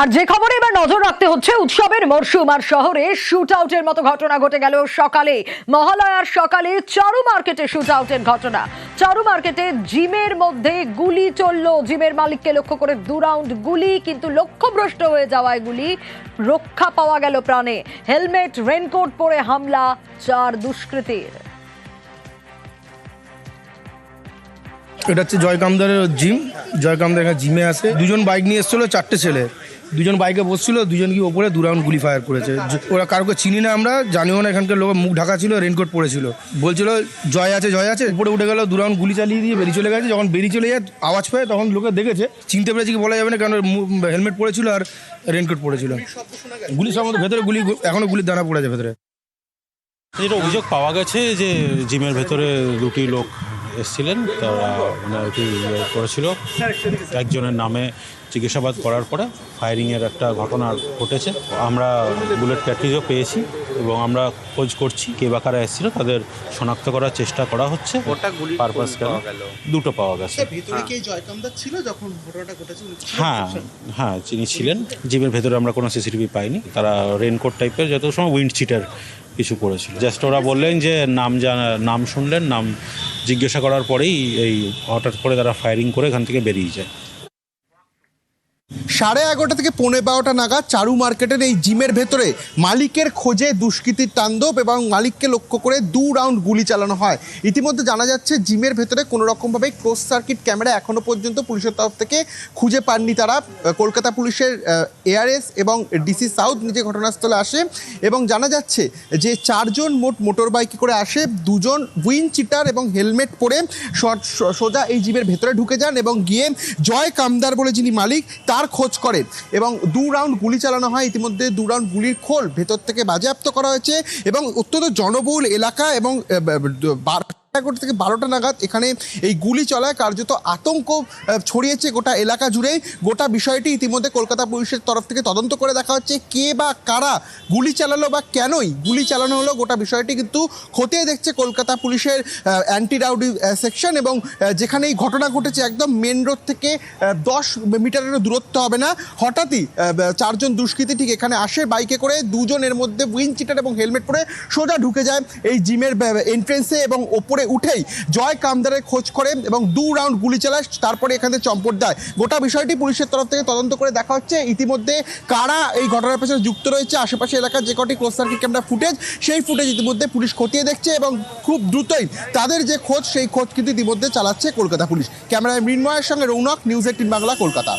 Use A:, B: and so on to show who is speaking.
A: আর যে খবরে এবার নজর রাখতে হচ্ছে, উৎসবের মরশুম আর শহরে শুট আউটের মতো ঘটনা ঘটে গেল সকালে। মহালয়ার সকালে চারু মার্কেটে শুট আউটের ঘটনা। চারু মার্কেটে জিমের মধ্যে গুলি চলল। জিমের মালিককে লক্ষ্য করে দু রাউন্ড গুলি, কিন্তু লক্ষ্যভ্রষ্ট হয়ে যাওয়ায় গুলি রক্ষা পাওয়া গেল প্রাণে। হেলমেট, রেনকোট পরে হামলা চার দুষ্কৃতীর।
B: এটা হচ্ছে জয়কামদারের জিম। জয়কামদার এখানে জিমে আসে। দুজন বাইক নিয়ে এসেছিল, চারটে ছেলে। দুজন বাইকে বসছিল, দুজন কি ওপরে দু রাউন্ড গুলি ফায়ার করেছে। ওরা কারোকে চিনি না আমরা, জানিও না, এখানকার লোক মুখ ঢাকা ছিল রেনকোট পরেছিল বলছিল, জয় আছে জয় আছে। উপরে উঠে গেল, দু রাউন্ড গুলি চালিয়ে দিয়ে বেরিয়ে চলে গেছে। যখন বেরিয়ে চলে যায়, আওয়াজ পায়, তখন লোকে দেখেছে। চিনতে পেরেছে কি বলা যাবে না, কারণ হেলমেট পরেছিল আর রেনকোট পরেছিল গুলি সব ভেতরে গুলি, এখনও গুলির দানা পড়ে আছে ভেতরে।
C: যেটা অভিযোগ পাওয়া গেছে যে জিমের ভেতরে দুটি লোক এসেছিলেন তারা মানে আর কি ইয়ে করেছিল। একজনের নামে জিজ্ঞাসাবাদ করার পরে ফায়ারিংয়ের একটা ঘটনা ঘটেছে। আমরা বুলেট ক্যাটরিজও পেয়েছি এবং আমরা খোঁজ করছি কে বা কারা এসেছিল তাদের শনাক্ত করার চেষ্টা করা হচ্ছে। পারপাস কেন দুটো পাওয়া গেছে।
D: ভিতরে কি এই জয়কামদার ছিল যখন ঘটনাটা ঘটেছে
C: হ্যাঁ হ্যাঁ যিনি ছিলেন জিমের ভেতরে আমরা কোনো সিসিটিভি পাইনি। তারা রেনকোট টাইপের যত সময় উইন্ড চিটার কিছু করেছিল। জাস্ট ওরা বললেন যে, নাম জানা, নাম শুনলেন, নাম জিজ্ঞাসা করার পরেই এই হঠাৎ করে তারা ফায়ারিং করে এখান থেকে বেরিয়ে যায়।
D: সাড়ে এগারোটা থেকে পৌনে বারোটা নাগাদ চারু মার্কেটের এই জিমের ভেতরে মালিকের খোঁজে দুষ্কৃতির তাণ্ডব এবং মালিককে লক্ষ্য করে দু রাউন্ড গুলি চালানো হয়। ইতিমধ্যে জানা যাচ্ছে জিমের ভেতরে কোনো রকমভাবে ক্লোজ সার্কিট ক্যামেরা এখনও পর্যন্ত পুলিশের তরফ থেকে খুঁজে পাননি তারা। কলকাতা পুলিশের এআরএস এবং ডিসি সাউথ নিজে ঘটনাস্থলে আসে এবং জানা যাচ্ছে যে চারজন মোট মোটর বাইকে করে আসে, দুজন উইন চিটার এবং হেলমেট পরে সোজা এই জিমের ভেতরে ঢুকে যান এবং গিয়ে জয় কামদার বলে যিনি মালিক, তার খোঁজ করে এবং দু রাউন্ড গুলি চালানো হয়। ইতিমধ্যে দু রাউন্ড গুলির খোল ভেতর থেকে বাজেয়াপ্ত করা হয়েছে এবং অত্যন্ত জনবহুল এলাকা এবং এগারোটা থেকে বারোটা নাগাদ এখানে এই গুলি চলায়। কার্যত আতঙ্ক ছড়িয়েছে গোটা এলাকা জুড়েই গোটা বিষয়টি ইতিমধ্যে কলকাতা পুলিশের তরফ থেকে তদন্ত করে দেখা হচ্ছে কে বা কারা গুলি চালালো বা কেনই গুলি চালানো হলো। গোটা বিষয়টি কিন্তু খতিয়ে দেখছে কলকাতা পুলিশের অ্যান্টি রাউডি সেকশন এবং যেখানে এই ঘটনা ঘটেছে একদম মেন রোড থেকে দশ মিটারেরও দূরত্ব হবে না। হঠাৎই চারজন দুষ্কৃতী ঠিক এখানে আসে বাইকে করে। দুজনের মধ্যে উইন চিটার এবং হেলমেট পরে সোজা ঢুকে যায় এই জিমের এন্ট্রেন্সে এবং ওপরে উঠেই জয় কামদারের খোঁজ করে এবং দু রাউন্ড গুলি চালায়, তারপরে এখানে চম্পট দেয়। গোটা বিষয়টি পুলিশের তরফ থেকে তদন্ত করে দেখা হচ্ছে। ইতিমধ্যে কারা এই ঘটনার পেছনে যুক্ত রয়েছে, আশেপাশে এলাকার যে কটি ক্লোজ সার্কিট ক্যামেরা ফুটেজ সেই ফুটেজ ইতিমধ্যে পুলিশ খতিয়ে দেখছে এবং খুব দ্রুতই তাদের যে খোঁজ, সেই খোঁজ কিন্তু ইতিমধ্যে চালাচ্ছে কলকাতা পুলিশ। ক্যামেরায় মৃন্ময়ের সঙ্গে রৌনক, নিউজ এইটিন বাংলা, কলকাতা।